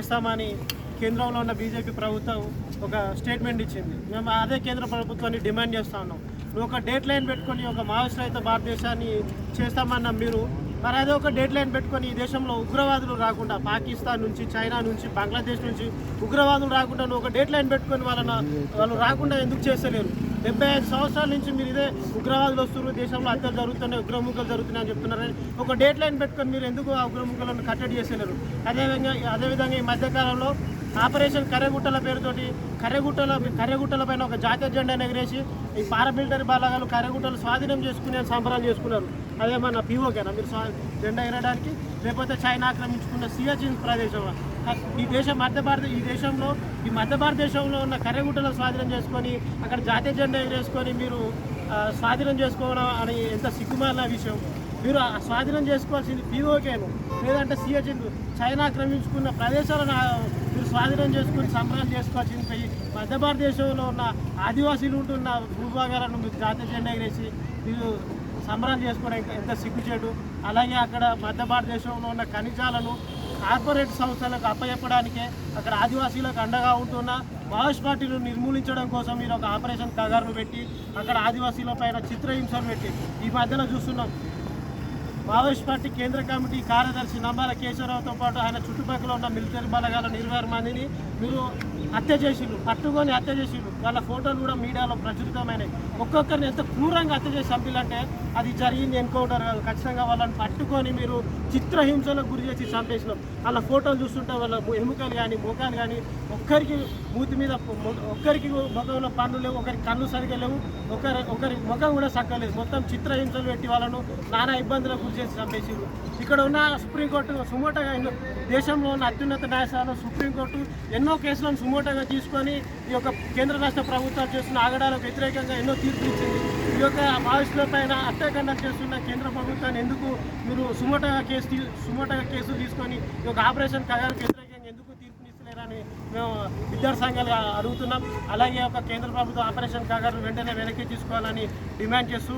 తెస్తామని కేంద్రంలో ఉన్న బీజేపీ ప్రభుత్వం ఒక స్టేట్మెంట్ ఇచ్చింది. మేము అదే కేంద్ర ప్రభుత్వాన్ని డిమాండ్ చేస్తా ఉన్నాం. నువ్వు ఒక డేట్ లైన్ పెట్టుకొని ఒక మావోయిస్ట్ రహిత భారతదేశాన్ని చేస్తామన్న మీరు మరి అదే ఒక డేట్ లైన్ పెట్టుకొని ఈ దేశంలో ఉగ్రవాదులు రాకుండా పాకిస్తాన్ నుంచి చైనా నుంచి బంగ్లాదేశ్ నుంచి ఉగ్రవాదులు రాకుండా నువ్వు ఒక డేట్ లైన్ పెట్టుకొని వాళ్ళని వాళ్ళు రాకుండా ఎందుకు చేస్తలేరు? డెబ్బై ఐదు సంవత్సరాల నుంచి మీరు ఇదే ఉగ్రవాదులు వస్తున్నారు. దేశంలో హత్యలు జరుగుతున్నాయి ఉగ్రముఖలు జరుగుతున్నాయి అని చెప్తున్నారని ఒక డేట్ లైన్ పెట్టుకొని మీరు ఎందుకు ఆ ఉగ్రముఖలను కట్టడి చేసేలేరు అదేవిధంగా అదేవిధంగా ఈ మధ్యకాలంలో ఆపరేషన్ కర్రగుట్టల పేరుతోటి కర్రగుట్టల కర్రగుట్టల పైన ఒక జాతీయ జెండాను ఎగరేసి ఈ పారామిలిటరీ బలగాలు కర్రగుట్టలు స్వాధీనం చేసుకునే సంబరాలు చేసుకున్నారు. అదేమన్నా పీఓకేనా? మీరు స్వా జెండా ఎగరడానికి? లేకపోతే చైనా ఆక్రమించుకున్న సియాచిన్ ప్రదేశం ఈ దేశం మధ్య భారత ఈ దేశంలో ఈ మధ్య భారతదేశంలో ఉన్న కర్రెగుట్టలను స్వాధీనం చేసుకొని అక్కడ జాతీయ జెండా ఎగరేసుకొని మీరు స్వాధీనం చేసుకోవడం అని ఎంత సిగ్గుమాలిన విషయం. మీరు స్వాధీనం చేసుకోవాల్సింది పీఓకేను లేదంటే సిహెచ్ఎన్ చైనా ఆక్రమించుకున్న ప్రదేశాలను మీరు స్వాధీనం చేసుకుని సంబరాలు చేసుకోవాల్సింది మధ్య భారతదేశంలో ఉన్న ఆదివాసీలు ఉంటున్న భూభాగాలను మీరు జాతీయ జెండా ఎగరేసి మీరు సంబరాలు చేసుకోవడం ఎంత- ఎంత సిగ్గుచేటు. అలాగే అక్కడ మధ్య భారతదేశంలో ఉన్న ఖనిజాలను కార్పొరేట్ సంస్థలకు అప్పచెప్పడానికే అక్కడ ఆదివాసీలకు అండగా ఉంటున్న మావోయిస్ట్ పార్టీలు నిర్మూలించడం కోసం మీరు ఒక ఆపరేషన్ కగారును పెట్టి అక్కడ ఆదివాసీల పైన చిత్రహింసలు పెట్టి ఈ మధ్యన చూస్తున్నాం. మావోయిస్ట్ పార్టీ కేంద్ర కమిటీ కార్యదర్శి నంబాల కేశవరావుతో పాటు ఆయన చుట్టుపక్కల ఉన్న మిలిటరీ బలగాల ఇరవై మందిని మీరు హత్య చేసిండ్రు పట్టుకొని హత్య చేసిండ్రు. వాళ్ళ ఫోటోలు కూడా మీడియాలో ప్రచురితమైనవి ఒక్కొక్కరిని ఎంత క్రూరంగా హత్య చేసి చంపిలంటే అది జరిగింది ఎన్కౌంటర్ కాదు. ఖచ్చితంగా వాళ్ళని పట్టుకొని మీరు చిత్రహింసలకు గురి చేసి చంపేసినాం. వాళ్ళ ఫోటోలు చూస్తుంటే వాళ్ళ ఎముకలు కానీ ముఖాలు కానీ ఒక్కరికి మూతి మీద ఒక్కరికి ముఖంలో పనులు లేవు ఒకరికి కళ్ళు సరిగా లేవు ఒకరి ఒకరి ముఖం కూడా సక్కలేదు మొత్తం చిత్రహింసలు పెట్టి వాళ్ళను నానా ఇబ్బందులకు గురి చేసి చంపేసిండ్రు. ఇక్కడ ఉన్న సుప్రీంకోర్టు సుమోటగా దేశంలో ఉన్న అత్యున్నత న్యాయస్థానం సుప్రీంకోర్టు ఎన్నో కేసులను సుమోటగా తీసుకొని ఈ యొక్క కేంద్ర రాష్ట్ర ప్రభుత్వాలు చేస్తున్న ఆగడాలకు వ్యతిరేకంగా ఎన్నో తీర్పు ఇచ్చింది. ఈ యొక్క మావోయిస్టుల పైన హత్యాకాండం చేస్తున్న కేంద్ర ప్రభుత్వాన్ని ఎందుకు మీరు సుమోటగా కేసు తీ- సుమోటగా కేసులు తీసుకొని ఈ యొక్క ఆపరేషన్ కగారికి వ్యతిరేకంగా ఎందుకు తీర్పునిస్తలేరని మేము విద్యార్థి సంఘాలు అడుగుతున్నాం. అలాగే ఒక కేంద్ర ప్రభుత్వం ఆపరేషన్ కగారు వెంటనే వెనక్కి తీసుకోవాలని డిమాండ్ చేస్తూ